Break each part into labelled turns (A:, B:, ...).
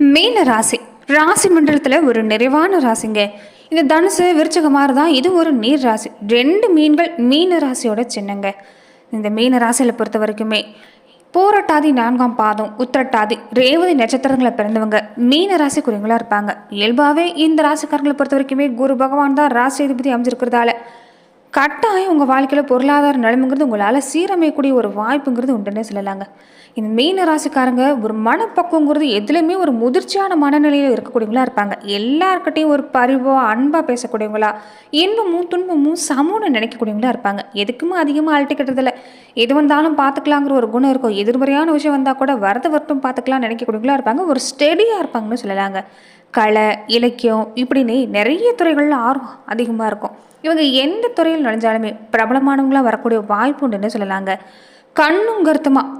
A: மீன ராசி. ராசி மண்டலத்தில் ஒரு நிறைவான ராசிங்க. இந்த தனுசு விருச்சக மாதிரி தான் இது ஒரு நீர் ராசி. ரெண்டு மீன்கள் மீன ராசியோட சின்னங்க. இந்த மீன ராசியில் பொறுத்த வரைக்குமே போராட்டாதி நான்காம் பாதம் உத்திரட்டாதி ரேவதி நட்சத்திரங்களை பிறந்தவங்க மீன ராசி இருப்பாங்க. இயல்பாகவே இந்த ராசிக்காரங்களை பொறுத்த வரைக்குமே குரு பகவான் தான் ராசி அதிபதி அமைஞ்சிருக்கிறதால கட்டாயம் உங்கள் வாழ்க்கையில் பொருளாதார நிலைமைங்கிறது உங்களால் சீரமையக்கூடிய ஒரு வாய்ப்புங்கிறது உண்டுன்னு சொல்லலாங்க. இந்த மீன ராசிக்காரங்க ஒரு மனப்பக்குவங்கிறது எதுலையுமே ஒரு முதிர்ச்சியான மனநிலையில் இருக்கக்கூடியவங்களா இருப்பாங்க. எல்லாருக்கிட்டையும் ஒரு பரிவோ அன்பாக பேசக்கூடியவங்களா இன்பமும் துன்பமும் சமம்னு நினைக்கக்கூடியவங்களா இருப்பாங்க. எதுக்குமே அதிகமாக அழட்டிக்கிட்டதில்ல எது வந்தாலும் பார்த்துக்கலாங்கிற ஒரு குணம் இருக்கும். எதிர்மறையான விஷயம் வந்தால் கூட வரத வரட்டும் பார்த்துக்கலாம் நினைக்கக்கூடியவங்களா இருப்பாங்க. ஒரு ஸ்டெடியாக இருப்பாங்கன்னு சொல்லலாங்க. கலை இலக்கியம் இப்படின்னு நிறைய துறைகளில் ஆர்வம் அதிகமாக இருக்கும். இவங்க எந்த துறையில் நுழைஞ்சாலுமே பிரபலமானவங்களாக வரக்கூடிய வாய்ப்பு உண்டுன்னு சொல்லலாங்க. கண்ணும்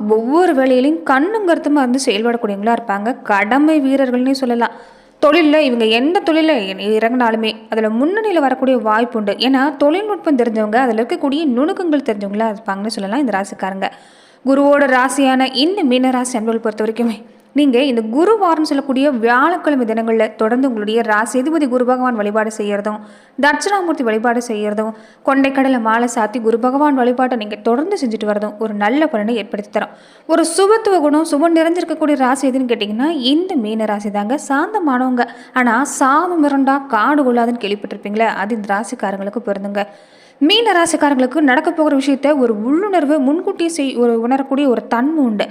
A: ஒவ்வொரு வேலையிலையும் கண்ணும் கருத்துமாக இருந்து செயல்படக்கூடியவங்களா இருப்பாங்க. கடமை வீரர்கள்னே சொல்லலாம். தொழிலில் இவங்க எந்த தொழிலில் இறங்கினாலுமே அதில் முன்னணியில் வரக்கூடிய வாய்ப்பு உண்டு. ஏன்னா தொழில்நுட்பம் தெரிஞ்சவங்க அதில் இருக்கக்கூடிய நுணுக்கங்கள் தெரிஞ்சவங்களா இருப்பாங்கன்னு சொல்லலாம் இந்த ராசிக்காரங்க. குருவோட ராசியான இந்த மீனராசி அன்பர்கள் பொறுத்த வரைக்குமே. நீங்கள் இந்த குருவாரம் சொல்லக்கூடிய வியாழக்கிழமை தினங்களில் தொடர்ந்து உங்களுடைய ராசி குரு பகவான் வழிபாடு செய்கிறதும் தட்சிணாமூர்த்தி வழிபாடு செய்கிறதும் கொண்டைக்கடலை மாலை சாத்தி குரு பகவான் வழிபாட்டை நீங்கள் தொடர்ந்து செஞ்சுட்டு வரதும் ஒரு நல்ல பலனை ஏற்படுத்தி தரும். ஒரு சுபத்துவ குணம் சுபம் நிறைஞ்சிருக்கக்கூடிய ராசி எதுன்னு கேட்டிங்கன்னா இந்த மீன ராசி தாங்க சாந்தமானவங்க. ஆனால் சாமம் மிரண்டா காடு கொள்ளாதுன்னு கேள்விப்பட்டிருப்பீங்களே அது இந்த ராசிக்காரங்களுக்கு பொருந்துங்க. மீன ராசிக்காரங்களுக்கு நடக்க போகிற விஷயத்த ஒரு உள்ளுணர்வு முன்கூட்டியே செய் ஒரு உணரக்கூடிய ஒரு தன்மை உண்டு.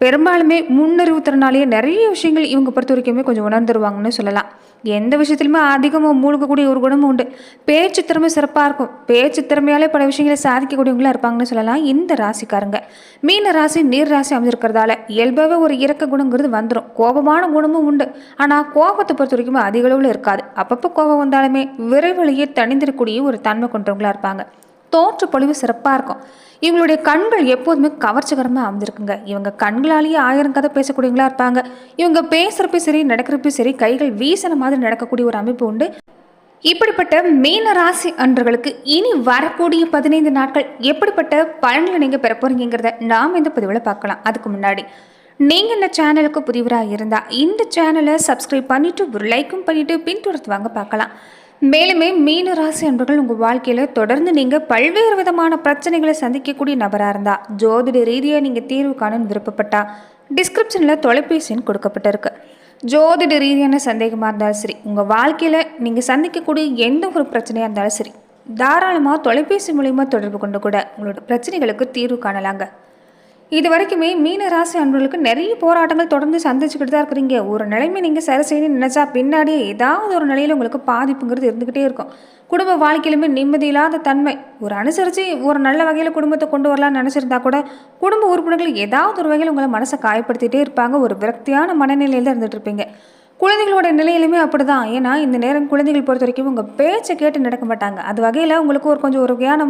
A: பெரும்பாலுமே முன்னறிவு திறனாலேயே நிறைய விஷயங்கள் இவங்க பொறுத்த வரைக்குமே கொஞ்சம் உணர்ந்துருவாங்கன்னு சொல்லலாம். எந்த விஷயத்துலையுமே அதிகமாக மூழ்கக்கூடிய ஒரு குணமும் உண்டு. பேச்சு திறமை சிறப்பாக இருக்கும். பேச்சு திறமையாலே பல விஷயங்களை சாதிக்கக்கூடியவங்களா இருப்பாங்கன்னு சொல்லலாம். இந்த ராசிக்காரங்க. மீன ராசி நீர் ராசி அமைஞ்சிருக்கிறதால இயல்பாகவே ஒரு இறக்க குணங்கிறது வந்துடும் கோபமான குணமும் உண்டு. ஆனால் கோபத்தை பொறுத்த வரைக்குமே அதிக அளவில் இருக்காது. அப்பப்போ கோபம் வந்தாலுமே விரைவிலேயே தணிந்திருக்கக்கூடிய ஒரு தன்மை கொண்டவங்களாக இருப்பாங்க. தோற்ற பொழிவு சிறப்பாக இருக்கும். இவங்களுடைய கண்கள் எப்போதுமே கவர்ச்சிகரமாக அமைஞ்சிருக்குங்க இவங்க கண்களாலேயே ஆயிரம் கதை பேசக்கூடியவங்களா இருப்பாங்க. இவங்க பேசுகிறப்ப சரி நடக்கிறப்ப சரி கைகள் வீசின மாதிரி நடக்கக்கூடிய ஒரு அமைப்பு உண்டு. இப்படிப்பட்ட மீன ராசி அன்றர்களுக்கு இனி வரக்கூடிய பதினைந்து நாட்கள் எப்படிப்பட்ட பலன்களை நீங்கள் பெற போகிறீங்கிறத நாம் இந்த பதிவில் பார்க்கலாம். அதுக்கு முன்னாடி நீங்கள் இந்த சேனலுக்கு புதிவராக இருந்தால் இந்த சேனலை சப்ஸ்கிரைப் பண்ணிவிட்டு ஒரு லைக்கும் பண்ணிவிட்டு பின்தொடர்த்து வாங்க பார்க்கலாம். மேலுமே மீன ராசி அன்பர்கள் உங்கள் வாழ்க்கையில் தொடர்ந்து நீங்கள் பல்வேறு விதமான பிரச்சனைகளை சந்திக்கக்கூடிய நபராக இருந்தால் ஜோதிட ரீதியாக நீங்கள் தீர்வு காணுன்னு விருப்பப்பட்டா டிஸ்கிரிப்ஷனில் தொலைபேசின்னு கொடுக்கப்பட்டிருக்கு. ஜோதிட ரீதியான சந்தேகமாக இருந்தாலும் சரி உங்கள் வாழ்க்கையில் நீங்கள் சந்திக்கக்கூடிய எந்த ஒரு பிரச்சனையாக இருந்தாலும் சரி தாராளமாக தொலைபேசி மூலிமா தொடர்பு கொண்டு கூட உங்களோட பிரச்சனைகளுக்கு தீர்வு காணலாங்க. இது வரைக்குமே மீன ராசி அன்பர்களுக்கு நிறைய போராட்டங்கள் தொடர்ந்து சந்திச்சுக்கிட்டு தான் இருக்கிறீங்க. ஒரு நிலைமை நீங்கள் சரி செய்யணும்னு நினச்சா பின்னாடியே ஏதாவது ஒரு நிலையில் உங்களுக்கு பாதிப்புங்கிறது இருந்துக்கிட்டே இருக்கும். குடும்ப வாழ்க்கையிலுமே நிம்மதி இல்லாத தன்மை. ஒரு அனுசரித்து ஒரு நல்ல வகையில் குடும்பத்தை கொண்டு வரலாம்னு நினச்சிருந்தா கூட குடும்ப உறுப்பினர்கள் ஏதாவது ஒரு வகையில் உங்களை மனசை காயப்படுத்திகிட்டே இருப்பாங்க. ஒரு விரக்தியான மனநிலையில் தான் இருப்பீங்க. குழந்தைகளோட நிலையிலுமே அப்படிதான். ஏன்னா இந்த நேரம் குழந்தைகள் பொறுத்த வரைக்கும் உங்கள் பேச்சை கேட்டு நடக்க மாட்டாங்க. அது வகையில் உங்களுக்கு ஒரு கொஞ்சம் ஒரு வகையான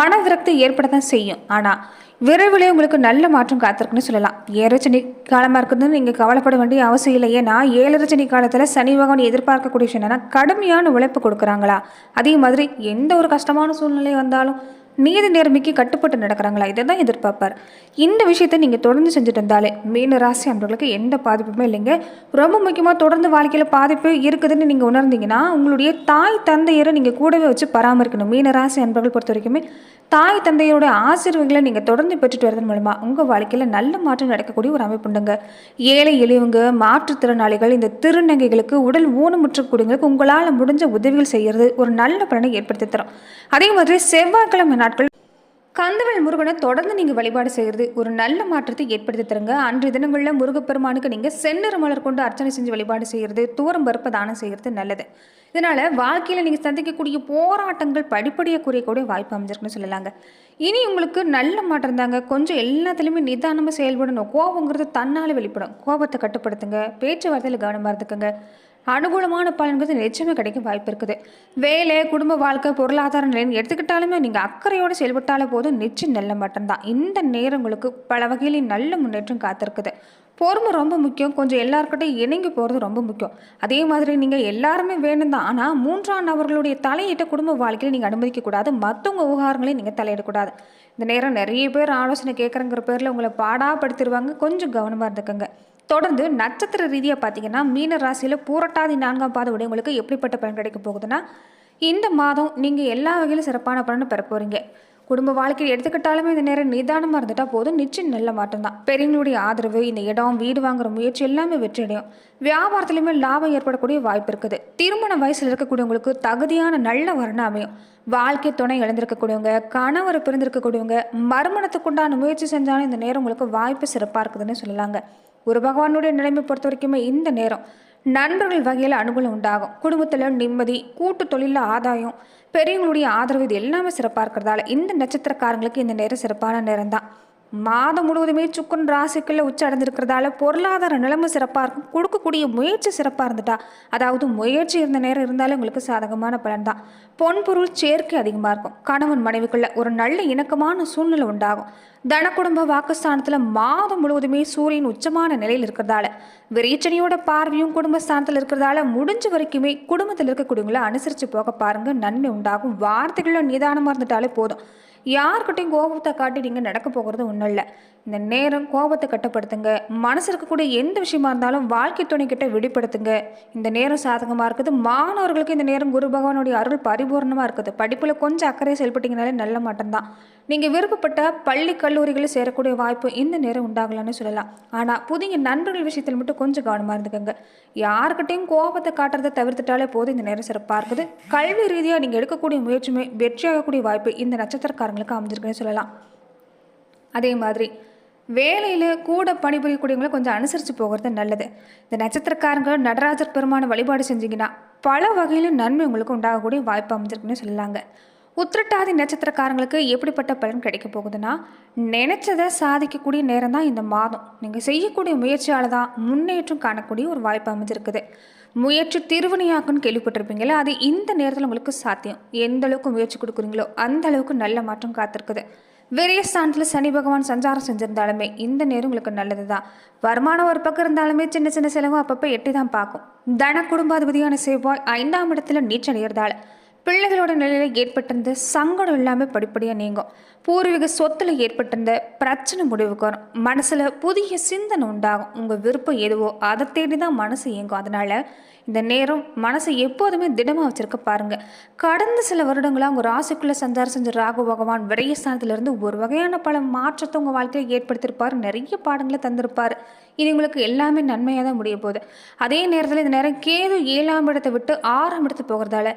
A: மன விரக்தி ஏற்பட தான் செய்யும். ஆனால் விரைவிலே உங்களுக்கு நல்ல மாற்றம் காத்திருக்குன்னு சொல்லலாம். ஏழரச்சனி காலமாக இருக்குதுன்னு நீங்கள் கவலைப்பட வேண்டிய அவசியம் இல்லை. ஏன்னா ஏழரச்சனி காலத்தில் சனி பகவான் எதிர்பார்க்கக்கூடிய விஷயம் என்னன்னா கடுமையான உழைப்பு கொடுக்குறாங்களா? அதே மாதிரி எந்த ஒரு கஷ்டமான சூழ்நிலை வந்தாலும் நீதி நேர்மைக்கு கட்டுப்பட்டு நடக்கிறாங்களா? இதை தான் எதிர்பார்ப்பார். இந்த விஷயத்தை நீங்கள் தொடர்ந்து செஞ்சுட்டு இருந்தாலே மீன ராசி அன்பர்களுக்கு எந்த பாதிப்புமே இல்லைங்க. ரொம்ப முக்கியமாக தொடர்ந்து வாழ்க்கையில் பாதிப்பு இருக்குதுன்னு நீங்கள் உணர்ந்தீங்கன்னா உங்களுடைய தாய் தந்தையரை நீங்கள் கூடவே வச்சு பராமரிக்கணும். மீன ராசி அன்பர்கள் பொறுத்த வரைக்குமே தாய் தந்தையோட ஆசீர்வங்களை நீங்கள் தொடர்ந்து பெற்றுட்டு வரதன் மூலமாக உங்கள் வாழ்க்கையில் நல்ல மாற்றம் நடக்கக்கூடிய ஒரு அமைப்பு உண்டுங்க. ஏழை எளியவங்க மாற்றுத்திறனாளிகள் இந்த திருநங்கைகளுக்கு உடல் ஊனமுற்றக்கூடியவங்களுக்கு உங்களால் முடிஞ்ச உதவிகள் செய்கிறது ஒரு நல்ல பலனை ஏற்படுத்தி தரும். அதே மாதிரி செவ்வாய்க்கிழமை நாட்கள் கந்தவள் முருகனை தொடர்ந்து நீங்கள் வழிபாடு செய்கிறது ஒரு நல்ல மாற்றத்தை ஏற்படுத்தி தருங்க. அன்று தினங்களில் முருகப்பெருமானுக்கு நீங்கள் செந்நிற மலர் கொண்டு அர்ச்சனை செஞ்சு வழிபாடு செய்கிறது தூரம் பருப்பு தானம் செய்கிறது நல்லது. இதனால் வாழ்க்கையில் நீங்கள் சந்திக்கக்கூடிய போராட்டங்கள் படிப்படியாக குறையக்கூடிய வாய்ப்பு அமைஞ்சிருக்குன்னு சொல்லலாங்க. இனி உங்களுக்கு நல்ல மாற்றம் தாங்க கொஞ்சம் எல்லாத்துலேயுமே நிதானமாக செயல்படணும். கோபங்கிறது தன்னால் வெளிப்படும். கோபத்தை கட்டுப்படுத்துங்க. பேச்சுவார்த்தையில் கவனமாக இருந்துக்குங்க. அனுகூலமான பலன்கிறது நிச்சயமே கிடைக்க வாய்ப்பு இருக்குது. வேலை குடும்ப வாழ்க்கை பொருளாதார நிலைன்னு எடுத்துக்கிட்டாலுமே நீங்கள் அக்கறையோடு செயல்பட்டாலே போதும். நிச்சயம் நல்ல மட்டும்தான் இந்த நேரங்களுக்கு பல வகையிலையும் நல்ல முன்னேற்றம் காத்திருக்குது. பொறுமை ரொம்ப முக்கியம். கொஞ்சம் எல்லாருக்கிட்டையும் இணங்கி போகிறது ரொம்ப முக்கியம். அதே மாதிரி நீங்கள் எல்லாருமே வேணும் தான். ஆனால் மூன்றாம் நபர்களுடைய தலையிட்ட குடும்ப வாழ்க்கையில் நீங்கள் அனுமதிக்கக்கூடாது மற்றவங்க விவகாரங்களையும் நீங்கள் தலையிடக்கூடாது இந்த நேரம் நிறைய பேர் ஆலோசனை கேட்குறங்கிற பேரில் உங்களை பாடாப்படுத்திடுவாங்க கொஞ்சம் கவனமாக இருந்துக்கோங்க. தொடர்ந்து நட்சத்திர ரீதியாக பார்த்தீங்கன்னா மீன ராசியில் பூரட்டாதி நான்காம் பாத உடையவங்களுக்கு எப்படிப்பட்ட பலன் கிடைக்க போகுதுன்னா இந்த மாதம் நீங்கள் எல்லா வகையிலும் சிறப்பான பலனை பெற போகிறீங்க குடும்ப வாழ்க்கையில் எடுத்துக்கிட்டாலுமே இந்த நேரம் நிதானமாக இருந்துட்டால் போதும். நிச்சயம் நல்ல மாற்றம் தான். பெரியவங்களுடைய ஆதரவு இந்த இடம் வீடு வாங்குற முயற்சி எல்லாமே வெற்றியடையும். வியாபாரத்துலையுமே லாபம் ஏற்படக்கூடிய வாய்ப்பு இருக்குது. திருமண வயசில் இருக்கக்கூடியவங்களுக்கு தகுதியான நல்ல வரணம் அமையும். வாழ்க்கை துணை இழந்திருக்கக்கூடியவங்க கணவர் பிறந்திருக்கக்கூடியவங்க மறுமணத்துக்குண்டான முயற்சி செஞ்சாலும் இந்த நேரம் உங்களுக்கு வாய்ப்பு சிறப்பாக இருக்குதுன்னு சொல்லலாங்க. ஒரு பகவானுடைய நிலைமை பொறுத்த வரைக்குமே இந்த நேரம் நண்பர்கள் வகையில் அனுகூலம் உண்டாகும். குடும்பத்தில் நிம்மதி கூட்டு தொழிலில் ஆதாயம் பெரியவங்களுடைய ஆதரவு இது எல்லாமே சிறப்பாக இருக்கிறதால இந்த நட்சத்திரக்காரங்களுக்கு இந்த நேரம் சிறப்பான நேரம் தான் மாதம் முழுவதுமே சுக்கரன் ராசிக்குள்ளே உச்ச அடைஞ்சிருக்கிறதால பொருளாதார நிலைமை சிறப்பாக இருக்கும். கொடுக்கக்கூடிய முயற்சி சிறப்பாக இருந்துட்டா. அதாவது முயற்சி இருந்த நேரம் இருந்தாலும் உங்களுக்கு சாதகமான பலன் தான். பொன்பொருள் சேர்க்கை அதிகமாக இருக்கும். கணவன் மனைவிக்குள்ளே ஒரு நல்ல இணக்கமான சூழ்நிலை உண்டாகும். தனக்குடும்ப வாக்குஸ்தானத்தில் மாதம் முழுவதுமே சூரியன் உச்சமான நிலையில் இருக்கிறதால விரீச்சனையோட பார்வையும் குடும்பஸ்தானத்தில் இருக்கிறதால முடிஞ்ச வரைக்குமே குடும்பத்தில் இருக்கக்கூடியவங்கள அனுசரித்து போக பாருங்கள் நன்மை உண்டாகும். வார்த்தைகளில் நிதானமாக இருந்துட்டாலே போதும். யார்கிட்டையும் கோபத்தை காட்டி நீங்கள் நடக்க போகிறது ஒன்றும் இல்லை. இந்த நேரம் கோபத்தை கட்டுப்படுத்துங்க. மனசு இருக்கக்கூடிய எந்த விஷயமா இருந்தாலும் வாழ்க்கை துணைக்கிட்ட வெளிப்படுத்துங்க இந்த நேரம் சாதகமாக இருக்குது. மாணவர்களுக்கு இந்த நேரம் குரு பகவானுடைய அருள் பரிபூர்ணமாக இருக்குது. படிப்பில் கொஞ்சம் அக்கறையை செயல்பட்டீங்கனாலே நல்ல மாட்டம்தான் நீங்கள் விருப்பப்பட்ட பள்ளி கல்லூரிகளில் சேரக்கூடிய வாய்ப்பு இந்த நேரம் உண்டாகலன்னு சொல்லலாம். ஆனால் புதிய நண்பர்கள் விஷயத்தில் மட்டும் கொஞ்சம் கவனமாக இருந்துக்கோங்க. யாருக்கிட்டையும் கோபத்தை காட்டுறதை தவிர்த்துட்டாலே போதும். இந்த நேரம் சிறப்பாக இருக்குது. கல்வி ரீதியாக நீங்கள் எடுக்கக்கூடிய முயற்சியுமே வெற்றியாகக்கூடிய வாய்ப்பு இந்த நட்சத்திரக்காரங்களுக்கு அமைஞ்சிருக்குன்னு சொல்லலாம். அதே மாதிரி வேலையில் கூட பணிபுரியக்கூடியவங்களை கொஞ்சம் அனுசரித்து போகிறது நல்லது. இந்த நட்சத்திரக்காரங்க நடராஜர் பெருமான வழிபாடு செஞ்சீங்கன்னா பல வகையில் நன்மை உங்களுக்கு உண்டாகக்கூடிய வாய்ப்பு அமைஞ்சிருக்குன்னு சொல்லலாங்க. உத்திரட்டாதி நட்சத்திரக்காரங்களுக்கு எப்படிப்பட்ட பலன் கிடைக்க போகுதுன்னா நினச்சதை சாதிக்கக்கூடிய நேரம் தான் இந்த மாதம். நீங்கள் செய்யக்கூடிய முயற்சியால் தான் முன்னேற்றம் காணக்கூடிய ஒரு வாய்ப்பு அமைஞ்சிருக்குது. முயற்சி திருவினையாக்குன்னு கேள்விப்பட்டிருப்பீங்களா அது இந்த நேரத்தில் உங்களுக்கு சாத்தியம். எந்த அளவுக்கு முயற்சி கொடுக்குறீங்களோ அந்த அளவுக்கு நல்ல மாற்றம் காத்திருக்குது. விரயஸ்தானத்தில் சனி பகவான் சஞ்சாரம் செஞ்சிருந்தாலுமே இந்த நேரம் உங்களுக்கு நல்லது தான் வருமானம் ஒரு பக்கம் இருந்தாலுமே சின்ன சின்ன செலவும் அப்பப்போ எட்டி தான் பார்க்கும். தன குடும்பாதிபதியான செவ்வாய் ஐந்தாம் இடத்துல நீச்சல் நீச்சடைகிறதால பிள்ளைகளோட நிலையில் ஏற்பட்டிருந்த சங்கடம் எல்லாமே படிப்படியாக நீங்கும். பூர்வீக சொத்தில் ஏற்பட்டிருந்த பிரச்சனை முடிவுக்கு வரும். மனசில் புதிய சிந்தனை உண்டாகும். உங்கள் விருப்பம் எதுவோ அதை தேடி தான் மனசு இயங்கும். அதனால் இந்த நேரம் மனசை எப்போதுமே திடமாக வச்சுருக்க பாருங்கள் கடந்த சில வருடங்களாக உங்கள் ராசிக்குள்ளே சஞ்சாரம் செஞ்ச ராகு பகவான் விரயஸ்தானத்திலிருந்து ஒரு வகையான பல மாற்றத்தை உங்கள் வாழ்க்கையில் ஏற்படுத்தியிருப்பார். நிறைய பாடங்களை தந்திருப்பார். இது உங்களுக்கு எல்லாமே நன்மையாக தான் முடிய போகுது. அதே நேரத்தில் இந்த நேரம் கேது ஏழாம் இடத்தை விட்டு ஆறாம் இடத்து போகிறதால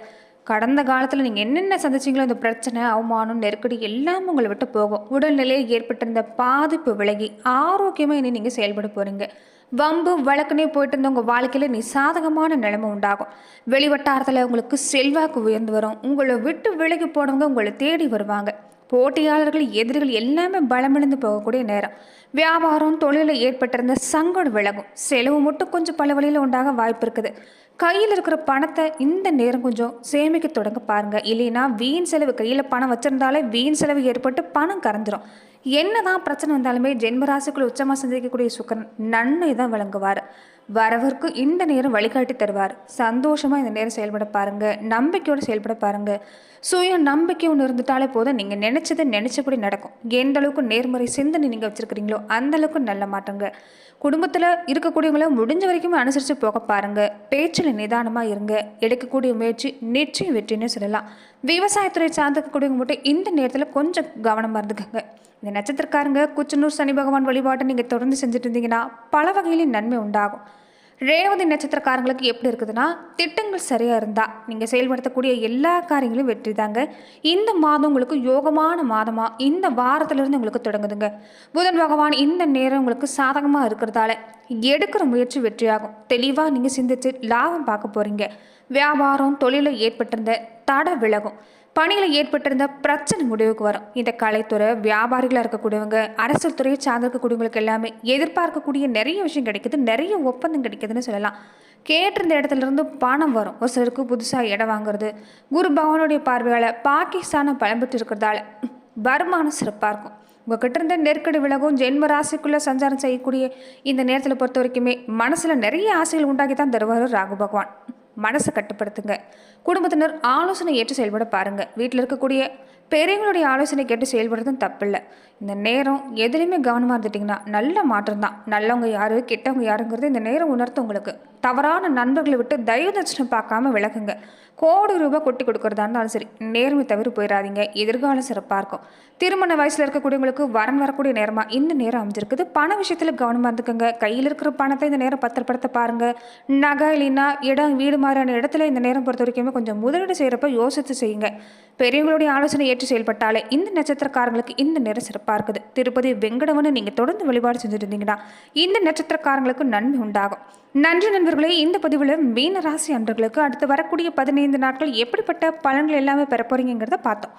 A: கடந்த காலத்தில் நீங்கள் என்னென்ன சந்திச்சிங்களோ இந்த பிரச்சனை அவமானம் நெருக்கடி எல்லாம் உங்களை விட்டு போகும். உடல்நிலையில் ஏற்பட்டிருந்த பாதிப்பு விலகி ஆரோக்கியமாக இனி நீங்கள் செயல்பட போகிறீங்க வம்பு வழக்குனே போயிட்டு இருந்த உங்கள் வாழ்க்கையில் நீ சாதகமான நிலைமை உண்டாகும். வெளிவட்டாரத்தில் உங்களுக்கு செல்வாக்கு உயர்ந்து வரும். உங்களை விட்டு விலகி போனவங்க உங்களை தேடி வருவாங்க. போட்டியாளர்கள் எதிரிகள் எல்லாமே பலமிழந்து போகக்கூடிய நேரம். வியாபாரம் தொழிலில் ஏற்பட்டிருந்த சங்கடம் விலகும். செலவு மட்டும் கொஞ்சம் பல வழியில் உண்டாக வாய்ப்பு இருக்குது. கையில் இருக்கிற பணத்தை இந்த நேரம் கொஞ்சம் சேமிக்க தொடங்க பாருங்கள் இல்லைன்னா வீண் செலவு கையில் பணம் வச்சிருந்தாலே வீண் செலவு ஏற்பட்டு பணம் கரைஞ்சிரும். என்னதான் பிரச்சனை வந்தாலுமே ஜென்மராசிக்குள் உச்சமாக சந்திக்கக்கூடிய சுக்கரன் நன்மை தான் வழங்குவார் வரவருக்கு இந்த நேரம் வழிகாட்டி தருவார். சந்தோஷமாக இந்த நேரம் செயல்பட பாருங்கள் நம்பிக்கையோடு செயல்பட பாருங்கள் சுய நம்பிக்கை ஒன்று இருந்துட்டாலே போதும். நீங்கள் நினைச்சதை நினச்சபடி நடக்கும். எந்த அளவுக்கு நேர்மறை சிந்தனை நீங்கள் வச்சுருக்கிறீங்களோ அந்த அளவுக்கு நல்ல மாட்டங்க குடும்பத்தில் இருக்கக்கூடியவங்கள முடிஞ்ச வரைக்கும் அனுசரித்து போக பாருங்கள் பேச்சில் நிதானமாக இருங்க. எடுக்கக்கூடிய முயற்சி நிச்சயம் வெற்றின்னு சொல்லலாம். விவசாயத்துறை சார்ந்திருக்கக்கூடியவங்க மட்டும் இந்த நேரத்தில் கொஞ்சம் கவனமாக இருந்துக்கோங்க. இந்த நட்சத்திரக்காரங்க குச்சனூர் சனி பகவான் வழிபாட்டை நீங்கள் தொடர்ந்து செஞ்சுட்டு இருந்தீங்கன்னா பல வகையிலும் நன்மை உண்டாகும். ரேவதி நட்சத்திரக்காரங்களுக்கு எப்படி இருக்குதுன்னா திட்டங்கள் சரியாக இருந்தால் நீங்கள் செயல்படுத்தக்கூடிய எல்லா காரியங்களும் வெற்றி தாங்க. இந்த மாதம் உங்களுக்கு யோகமான மாதமாக இந்த வாரத்திலிருந்து உங்களுக்கு தொடங்குதுங்க. புதன் பகவான் இந்த நேரம் உங்களுக்கு சாதகமாக இருக்கிறதால எடுக்கிற முயற்சி வெற்றியாகும். தெளிவாக நீங்கள் சிந்திச்சு லாபம் பார்க்க போகிறீங்க வியாபாரம் தொழிலில் ஏற்பட்டிருந்த தடை விலகும். பணியில் ஏற்பட்டிருந்த பிரச்சனை முடிவுக்கு வரும். இந்த கலைத்துறை வியாபாரிகளாக இருக்கக்கூடியவங்க அரசியல் துறையை சார்ந்திருக்கக்கூடியவங்களுக்கு எல்லாமே எதிர்பார்க்கக்கூடிய நிறைய விஷயம் கிடைக்குது நிறைய ஒப்பந்தம் கிடைக்குதுன்னு சொல்லலாம். கேட்டிருந்த இடத்துலேருந்து பணம் வரும். ஒரு சிலருக்கு புதுசாக இடம் வாங்குறது குரு பகவானுடைய பார்வையால் பாகிஸ்தானை பழம்பெற்று இருக்கிறதால வருமானம் சிறப்பாக இருக்கும். உங்ககிட்ட இருந்த நெருக்கடி விலகும் ஜென்ம ராசிக்குள்ளே சஞ்சாரம் செய்யக்கூடிய இந்த நேரத்தில் பொறுத்த வரைக்குமே மனசில் நிறைய ஆசைகள் உண்டாக்கி தான் தருவார் ராகு பகவான். மனசை கட்டுப்படுத்துங்க. குடும்பத்தினர் ஆலோசனை ஏற்று செயல்பட பாருங்கள் வீட்டில் இருக்கக்கூடிய பெரியவங்களுடைய ஆலோசனை கேட்டு செயல்படுறதும் தப்பில்லை. இந்த நேரம் எதுலேயுமே கவனமாக இருந்துட்டிங்கன்னா நல்ல மாற்றம் தான். நல்லவங்க யார் கெட்டவங்க யாருங்கிறது இந்த நேரம் உணர்த்து உங்களுக்கு. தவறான நண்பர்களை விட்டு தயவு தட்சணை பார்க்காம விளக்குங்க. கோடி ரூபாய் கொட்டி கொடுக்குறதா இருந்தாலும் சரி நேர்மை தவிர போயிடாதீங்க எதிர்காலம் சிறப்பாக இருக்கும். திருமண வயசில் இருக்கக்கூடியவங்களுக்கு வரன் வரக்கூடிய நேரமாக இந்த நேரம் அமைஞ்சிருக்குது. பண விஷயத்தில் கவனமாக இருந்துக்கோங்க. கையில் இருக்கிற பணத்தை இந்த நேரம் பத்திரப்படுத்த பாருங்கள் நகை இல்லைன்னா இடம் வீடு மாதிரியான இடத்துல இந்த நேரம் பொறுத்த வரைக்குமே கொஞ்சம் முதலீடு செய்கிறப்ப யோசித்து செய்யுங்க. பெரியவங்களுடைய ஆலோசனை ஏற்று செயல்பட்டாலே இந்த நட்சத்திரக்காரங்களுக்கு இந்த நேரம் சிறப்பாக இருக்குது. திருப்பதி வெங்கடவனை நீங்கள் தொடர்ந்து வழிபாடு செஞ்சுட்டு இருந்தீங்கன்னா இந்த நட்சத்திரக்காரங்களுக்கு நன்மை உண்டாகும். நன்றி நண்பர்களே இந்த பதிவில் மீன ராசி அன்பர்களுக்கு அடுத்து வரக்கூடிய பதினைந்து நாட்கள் எப்படிப்பட்ட பலன்கள் எல்லாமே பெற போறீங்கிறத பார்த்தோம்.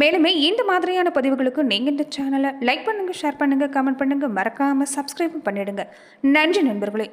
A: மேலுமே இந்த மாதிரியான பதிவுகளுக்கு நீங்கள் இந்த சேனலை லைக் பண்ணுங்கள் ஷேர் பண்ணுங்கள் கமெண்ட் பண்ணுங்கள் மறக்காமல் சப்ஸ்கிரைப் பண்ணிடுங்க. நன்றி நண்பர்களே.